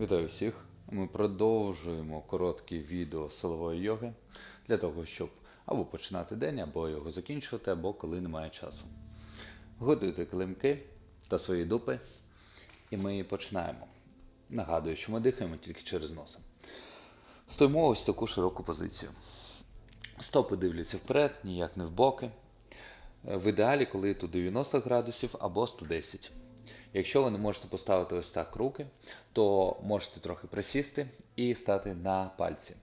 Вітаю всіх! Ми продовжуємо короткі відео силової йоги для того, щоб або починати день, або його закінчувати, або коли немає часу. Готуйте килимки та свої дупи, і ми починаємо. Нагадую, що ми дихаємо тільки через носа. Стоїмо ось таку широку позицію. Стопи дивляться вперед, ніяк не в боки. В ідеалі, коли тут 90 градусів або 110. Якщо ви не можете поставити ось так руки, то можете трохи присісти і стати на пальці.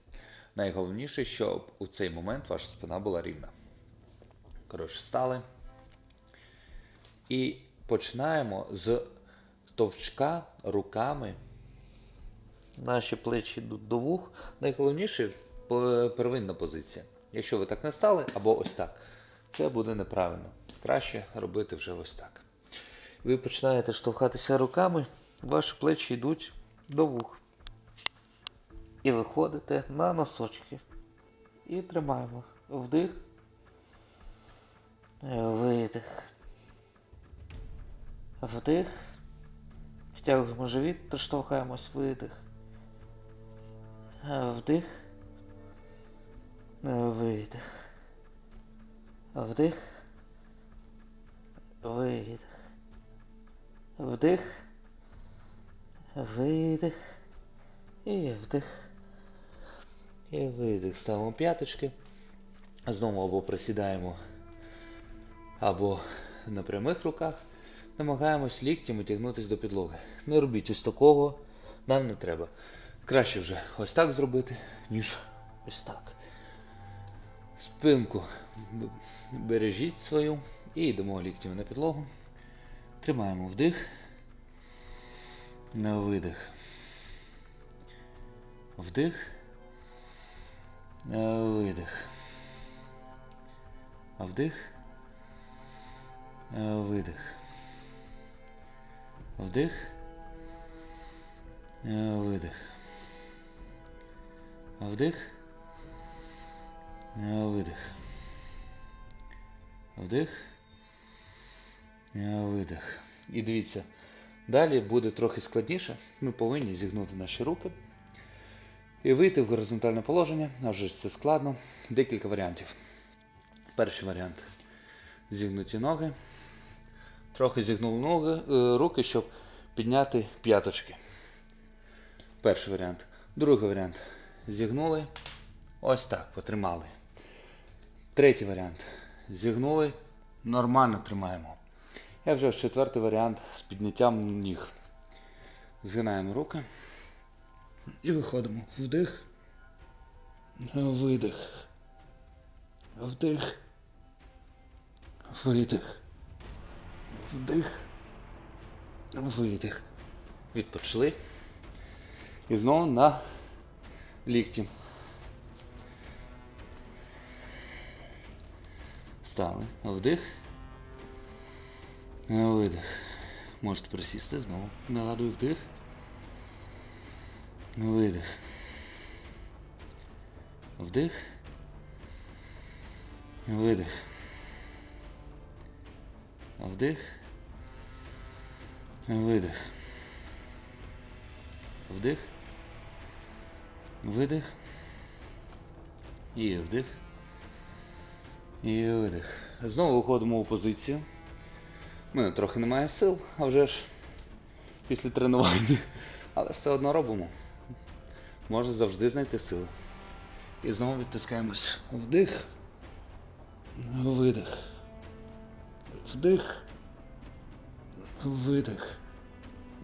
Найголовніше, щоб у цей момент ваша спина була рівна. Коротше, стали. І починаємо з товчка руками. Наші плечі йдуть до вух. Найголовніше первинна позиція. Якщо ви так не стали, або ось так, це буде неправильно. Краще робити вже ось так. Ви починаєте штовхатися руками, ваші плечі йдуть до вух. І виходите на носочки. І тримаємо. Вдих. Видих. Вдих. Втягуємо живіт та штовхаємось. Видих. Вдих. Видих. Вдих. Видих. Вдих. Видих. І вдих. І видих. Ставимо п'яточки. Знову або присідаємо, або на прямих руках. Намагаємось ліктями тягнутися до підлоги. Не робіть ось такого, нам не треба. Краще вже ось так зробити, ніж ось так. Спинку бережіть свою і йдемо ліктями на підлогу. Тримаємо вдих. На видих. Вдих. На видих. Вдих. Видих. Вдих. Видих. Вдих. На видих. Вдих. На видих. І дивіться, далі буде трохи складніше. Ми повинні зігнути наші руки і вийти в горизонтальне положення. А вже ж це складно. Декілька варіантів. Перший варіант. Зігнуті ноги. Трохи зігнули ноги, е, руки, щоб підняти п'яточки. Перший варіант. Другий варіант. Зігнули. Ось так, потримали. Третій варіант. Зігнули. Нормально тримаємо. І вже четвертий варіант з підняттям ніг. Згинаємо руки. І виходимо. Вдих. Видих. Вдих. Видих. Вдих. Видих. Відпочли. І знову на лікті. Стали. Вдих. Видих. Можете присісти знову. Нагадую вдих. Видих. Вдих. Видих. Вдих. Видих. Вдих. Видих. І вдих. І видих. Знову виходимо у позицію. У мене трохи немає сил, а вже ж після тренування. Але все одно робимо. Можна завжди знайти сили. І знову відтискаємось. Вдих. Видих. Вдих. Видих.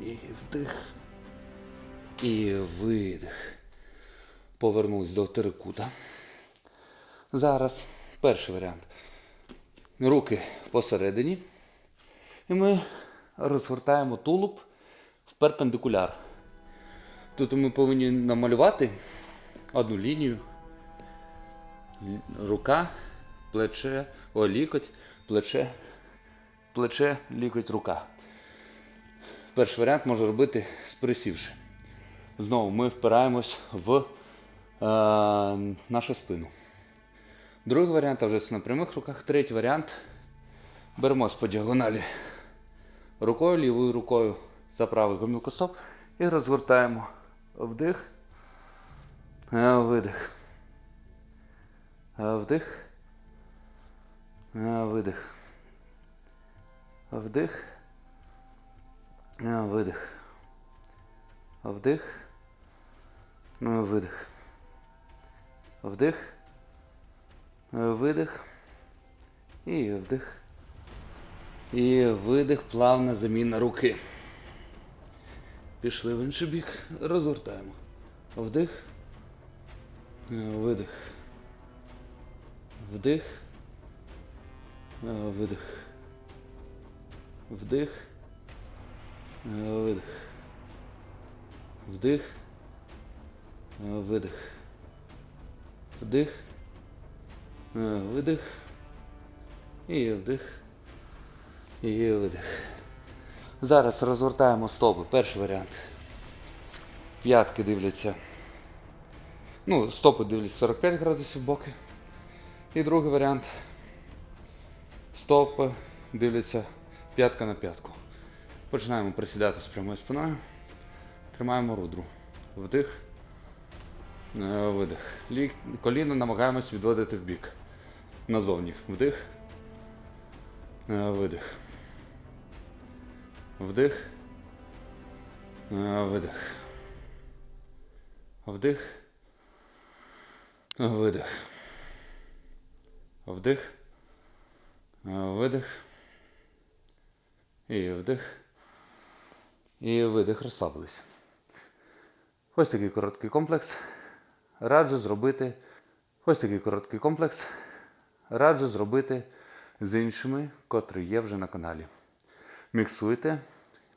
І вдих. І видих. Повернулись до терикута. Зараз перший варіант. Руки посередині. І ми розгортаємо тулуб в перпендикуляр. Тут ми повинні намалювати одну лінію. Рука, плече, о, лікоть, плече, плече, лікоть, рука. Перший варіант може робити сприсівши. Знову ми впираємось в е, нашу спину. Другий варіант вже на прямих руках. Третій варіант. Беремось по діагоналі рукою, лівою рукою за правий гомілкостоп і розгортаємо Вдих. Видих. Вдих. Видих. Вдих. Видих. Вдих. Видих. Вдих. Видих. І вдих. І видих, плавна заміна руки. Пішли в інший бік. Розгортаємо. Вдих. Е, Видих. Вдих. Е, Видих. Вдих. Е, Видих. Вдих. Видих. Вдих. Видих. І вдих. І видих. Зараз розгортаємо стопи. Перший варіант. П'ятки дивляться. Ну, стопи дивляться 45 градусів боки. І другий варіант. Стопи дивляться п'ятка на п'ятку. Починаємо присідати з прямою спиною. Тримаємо рудру. Вдих. Е, Видих. Коліно намагаємось відводити в бік. Назовні. Вдих. Е, Видих. Вдих. Видих. Вдих. Видих. Вдих. Видих. І вдих. І видих. Розслабились. Ось такий короткий комплекс. Раджу зробити. Ось такий короткий комплекс. Раджу зробити з іншими, котрі є вже на каналі. Міксуйте.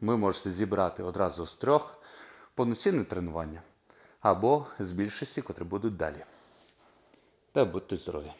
Ви можете зібрати одразу з трьох повноцінне тренування або з більшості, котрі будуть далі. Та будьте здорові!